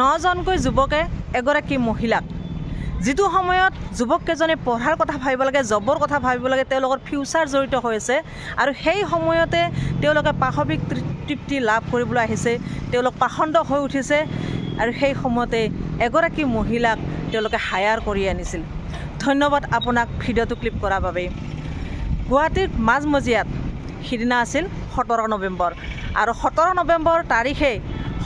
নজনকৈ যুৱকে এগৰাকী মহিলাক যিটো সময়ত যুৱককেইজনে পঢ়াৰ কথা ভাবিব লাগে জবৰ কথা ভাবিব লাগে তেওঁলোকৰ ফিউচাৰ জড়িত হৈ আছে আৰু সেই সময়তে তেওঁলোকে পাশৱিক তৃপ্তি লাভ কৰিবলৈ আহিছে তেওঁলোক পাখণ্ড হৈ উঠিছে আৰু সেই সময়তে এগৰাকী মহিলাক তেওঁলোকে হায়াৰ কৰি আনিছিল। ধন্যবাদ আপোনাক ভিডিঅ'টো ক্লিপ কৰাৰ বাবে গুৱাহাটীৰ মাজমজিয়াত সিদিনা আছিল সোতৰ নৱেম্বৰ আৰু সোতৰ নৱেম্বৰ তাৰিখে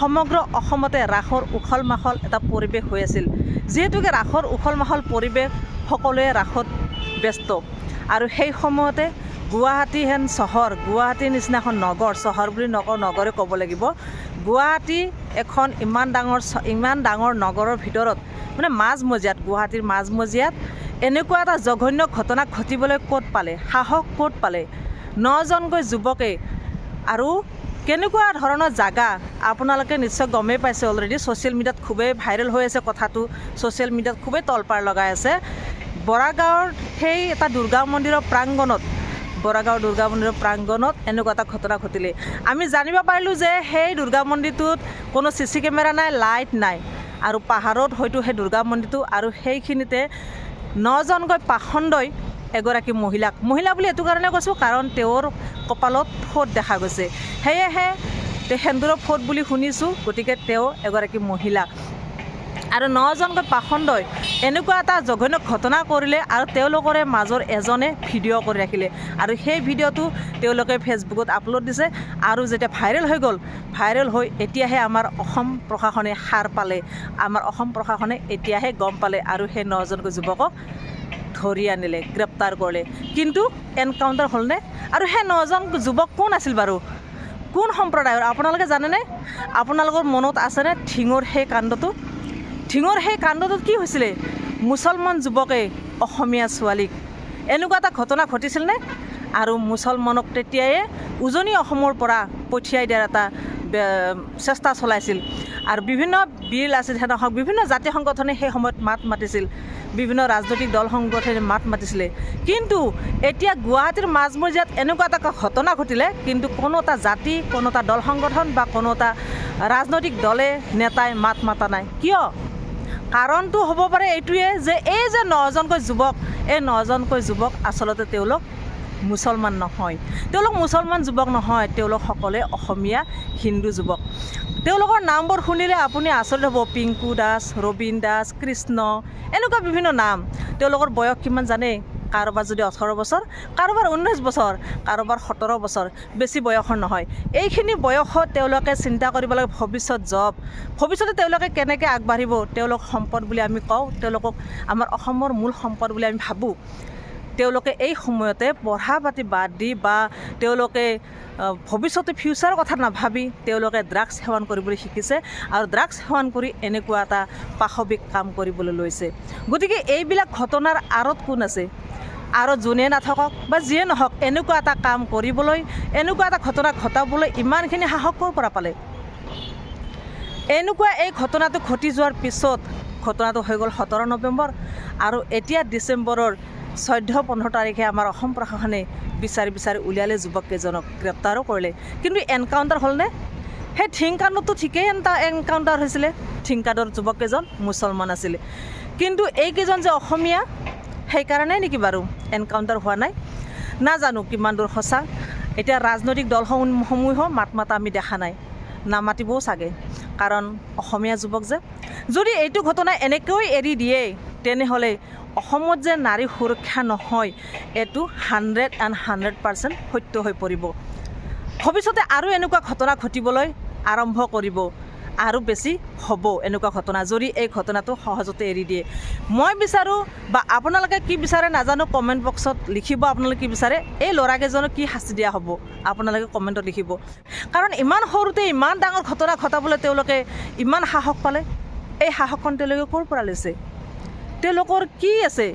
সমগ্ৰ অসমতে ৰাসৰ উখল মাখল এটা পৰিৱেশ হৈ আছিল। যিহেতুকে ৰাসৰ উখল মাখল পৰিৱেশ সকলোৱে ৰাসত ব্যস্ত। আৰু সেই সময়তে গুৱাহাটী হেন চহৰ গুৱাহাটীৰ নিচিনা এখন নগৰ চহৰ বুলি নকওঁ নগৰে ক'ব লাগিব। গুৱাহাটী এখন ইমান ডাঙৰ ইমান ডাঙৰ নগৰৰ ভিতৰত মানে মাজমজিয়াত গুৱাহাটীৰ মাজমজিয়াত এনেকুৱা এটা জঘন্য ঘটনা ঘটিবলৈ ক'ত পালে? সাহস ক'ত পালে? নজনকৈ যুৱকে আৰু কেনেকুৱা ধৰণৰ জাগা আপোনালোকে নিশ্চয় গমেই পাইছে অলৰেডি ছ'চিয়েল মিডিয়াত খুবেই ভাইৰেল হৈ আছে কথাটো। ছ'চিয়েল মিডিয়াত খুবেই তলপাৰ লগাই আছে। বৰাগাঁৱৰ সেই এটা দুৰ্গা মন্দিৰৰ প্ৰাংগণত বৰাগাঁও দুৰ্গা মন্দিৰৰ প্ৰাংগণত এনেকুৱা এটা ঘটনা ঘটিলে। আমি জানিব পাৰিলোঁ যে সেই দুৰ্গা মন্দিৰটোত কোনো চি চি কেমেৰা নাই, লাইট নাই। আৰু পাহাৰত হয়তো সেই দুৰ্গা মন্দিৰটো আৰু সেইখিনিতে নজনকৈ পাখণ্ডই এগৰাকী মহিলাক। মহিলা বুলি এইটো কাৰণে কৈছোঁ কাৰণ তেওঁৰ কপালত ফোট দেখা গৈছে। সেয়েহে সেন্দুৰৰ ফোট বুলি শুনিছোঁ গতিকে তেওঁ এগৰাকী মহিলা। আৰু নজনকৈ পাখণ্ডই এনেকুৱা এটা জঘন্য ঘটনা কৰিলে আৰু তেওঁলোকৰে মাজৰ এজনে ভিডিঅ' কৰি ৰাখিলে। আৰু সেই ভিডিঅ'টো তেওঁলোকে ফেচবুকত আপলোড দিছে। আৰু যেতিয়া ভাইৰেল হৈ গ'ল ভাইৰেল হৈ এতিয়াহে আমাৰ অসম প্ৰশাসনে সাৰ পালে। আমাৰ অসম প্ৰশাসনে এতিয়াহে গম পালে। আৰু সেই নজনকৈ যুৱকক ধৰি আনিলে, গ্ৰেপ্তাৰ কৰিলে। কিন্তু এনকাউণ্টাৰ হ'লনে? আৰু সেই নজন যুৱক কোন আছিল বাৰু? কোন সম্প্ৰদায়ৰ? আপোনালোকে জানেনে? আপোনালোকৰ মনত আছেনে ঢিঙৰ সেই কাণ্ডটো? ঢিঙৰ সেই কাণ্ডটোত কি হৈছিলে? মুছলমান যুৱকে অসমীয়া ছোৱালীক এনেকুৱা এটা ঘটনা ঘটিছিলনে? আৰু মুছলমানক তেতিয়াই উজনি অসমৰ পৰা পঠিয়াই দিয়াৰ এটা চেষ্টা চলাইছিল। আৰু বিভিন্ন বিল আছিল সেনেহওক বিভিন্ন জাতীয় সংগঠনে সেই সময়ত মাত মাতিছিল। বিভিন্ন ৰাজনৈতিক দল সংগঠনে মাত মাতিছিলে। কিন্তু এতিয়া গুৱাহাটীৰ মাজমজিয়াত এনেকুৱা এটা ঘটনা ঘটিলে, কিন্তু কোনো এটা জাতি, কোনো এটা দল সংগঠন বা কোনো এটা ৰাজনৈতিক দলে নেতাই মাত মাতা নাই। কিয়? কাৰণটো হ'ব পাৰে এইটোৱে যে এই যে নজনকৈ যুৱক, এই নজনকৈ যুৱক আচলতে তেওঁলোক মুছলমান নহয়। তেওঁলোক মুছলমান যুৱক নহয়, তেওঁলোক সকলোৱে অসমীয়া হিন্দু যুৱক। তেওঁলোকৰ নামবোৰ শুনিলে আপুনি আচৰিত হ'ব। পিংকু দাস ৰবীন দাস কৃষ্ণ এনেকুৱা বিভিন্ন নাম। তেওঁলোকৰ বয়স কিমান জানে কাৰোবাৰ যদি ওঠৰ বছৰ কাৰোবাৰ ঊনৈছ বছৰ কাৰোবাৰ সোতৰ বছৰ। বেছি বয়সৰ নহয়। এইখিনি বয়সত তেওঁলোকে চিন্তা কৰিব লাগে ভৱিষ্যত জব। ভৱিষ্যতে তেওঁলোকে কেনেকৈ আগবাঢ়িব? তেওঁলোক সম্পদ বুলি আমি কওঁ। তেওঁলোকক আমাৰ অসমৰ মূল সম্পদ বুলি আমি ভাবোঁ। তেওঁলোকে এই সময়তে পঢ়া পাতি বাদ দি বা তেওঁলোকে ভৱিষ্যতে ফিউচাৰৰ কথা নাভাবি তেওঁলোকে ড্ৰাগছ সেৱন কৰিবলৈ শিকিছে আৰু ড্ৰাগছ সেৱন কৰি এনেকুৱা এটা পাশৱিক কাম কৰিবলৈ লৈছে। গতিকে এইবিলাক ঘটনাৰ আঁৰত কোন আছে? আৰু যোনে নাথাকক বা যিয়ে নহওক, এনেকুৱা এটা কাম কৰিবলৈ, এনেকুৱা এটা ঘটনা ঘটাবলৈ ইমানখিনি সাহস ক'ৰ পৰা পালে? এনেকুৱা এই ঘটনাটো ঘটি যোৱাৰ পিছত, ঘটনাটো হৈ গ'ল সোতৰ নৱেম্বৰ আৰু এতিয়া ডিচেম্বৰৰ চৈধ্য, পোন্ধৰ তাৰিখে আমাৰ অসম প্ৰশাসনে বিচাৰি বিচাৰি উলিয়ালে যুৱককেইজনক গ্ৰেপ্তাৰো কৰিলে। কিন্তু এনকাউণ্টাৰ হ'লনে? সেই ঠিংকাণ্ডতো ঠিকেই এটা এনকাউণ্টাৰ হৈছিলে। ঠিংকাণ্ডৰ যুৱককেইজন মুছলমান আছিলে। কিন্তু এইকেইজন যে অসমীয়া সেইকাৰণে নেকি বাৰু এনকাউণ্টাৰ হোৱা নাই? নাজানো কিমান দূৰ সঁচা। এতিয়া ৰাজনৈতিক দলসমূহেও মাত মাতা আমি দেখা নাই। নামাতিবও চাগে। কাৰণ অসমীয়া যুৱক যে। যদি এইটো ঘটনা এনেকৈ এৰি দিয়ে তেনেহ'লে অসমত যে নাৰী সুৰক্ষা নহয় এইটো হাণ্ড্ৰেড এণ্ড হাণ্ড্ৰেড পাৰ্চেণ্ট সত্য হৈ পৰিব। ভৱিষ্যতে আৰু এনেকুৱা ঘটনা ঘটিবলৈ আৰম্ভ কৰিব আৰু বেছি হ'ব এনেকুৱা ঘটনা যদি এই ঘটনাটো সহজতে এৰি দিয়ে। মই বিচাৰোঁ বা আপোনালোকে কি বিচাৰে নাজানো কমেণ্ট বক্সত লিখিব আপোনালোকে কি বিচাৰে এই ল'ৰাকেইজনক কি শাস্তি দিয়া হ'ব আপোনালোকে কমেণ্টত লিখিব। কাৰণ ইমান সৰুতে ইমান ডাঙৰ ঘটনা ঘটাবলৈ তেওঁলোকে ইমান সাহস পালে এই সাহসখন তেওঁলোকে ক'ৰ পৰা লৈছে? তেওঁলোকৰ কি আছে?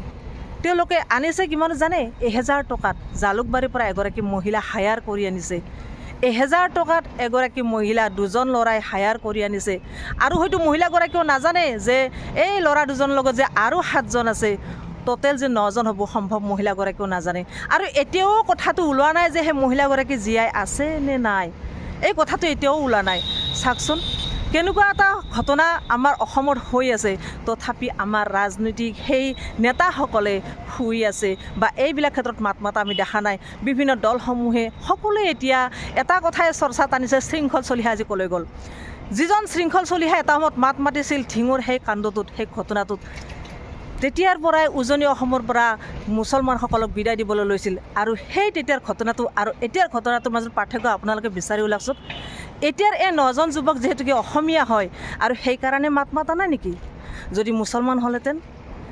তেওঁলোকে আনিছে কিমান জানে? এহেজাৰ টকাত। জালুকবাৰীৰ পৰা এগৰাকী মহিলা হায়াৰ কৰি আনিছে। এহেজাৰ টকাত এগৰাকী মহিলা দুজন ল'ৰাই হায়াৰ কৰি আনিছে। আৰু হয়তো মহিলাগৰাকীয়েও নাজানে যে এই ল'ৰা দুজনৰ লগত যে আৰু সাতজন আছে ট'টেল যে নজন হ'ব সম্ভৱ মহিলাগৰাকীয়েও নাজানে। আৰু এতিয়াও কথাটো ওলোৱা নাই যে সেই মহিলাগৰাকী জীয়াই আছে নে নাই। এই কথাটো এতিয়াও ওলোৱা নাই। চাওকচোন। কেনেকুৱা এটা ঘটনা আমাৰ অসমত হৈ আছে, তথাপি আমাৰ ৰাজনৈতিক সেই নেতাসকলে শুই আছে বা এইবিলাক ক্ষেত্ৰত মাত মাতা আমি দেখা নাই। বিভিন্ন দলসমূহে সকলোৱে এতিয়া এটা কথাই চৰ্চাত আনিছে শৃংখল চলিহা আজি ক'লৈ গ'ল? যিজন শৃংখল চলিহা এটা সময়ত মাত মাতিছিল ঢিঙুৰ সেই কাণ্ডটোত, সেই ঘটনাটোত। তেতিয়াৰ পৰাই উজনি অসমৰ পৰা মুছলমানসকলক বিদায় দিবলৈ লৈছিল। আৰু সেই তেতিয়াৰ ঘটনাটো আৰু এতিয়াৰ ঘটনাটোৰ মাজত পাৰ্থক্য আপোনালোকে বিচাৰি ওলাকচোন এতিয়াৰ এই নজন যুৱক যিহেতুকে অসমীয়া হয় আৰু সেইকাৰণে মাত মাতা নাই নেকি? যদি মুছলমান হ'লহেঁতেন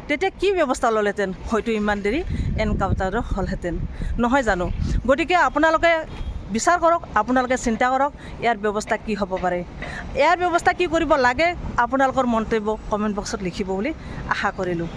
তেতিয়া কি ব্যৱস্থা ল'লেহেঁতেন হয়তো ইমান দেৰি এনকাউণ্টাৰো হ'লহেঁতেন। নহয় জানো? গতিকে আপোনালোকে বিচাৰ কৰক আপোনালোকে চিন্তা কৰক ইয়াৰ ব্যৱস্থা কি হ'ব পাৰে। ইয়াৰ ব্যৱস্থা কি কৰিব লাগে আপোনালোকৰ মন্তব্য কমেণ্ট বক্সত লিখিব বুলি আশা কৰিলোঁ।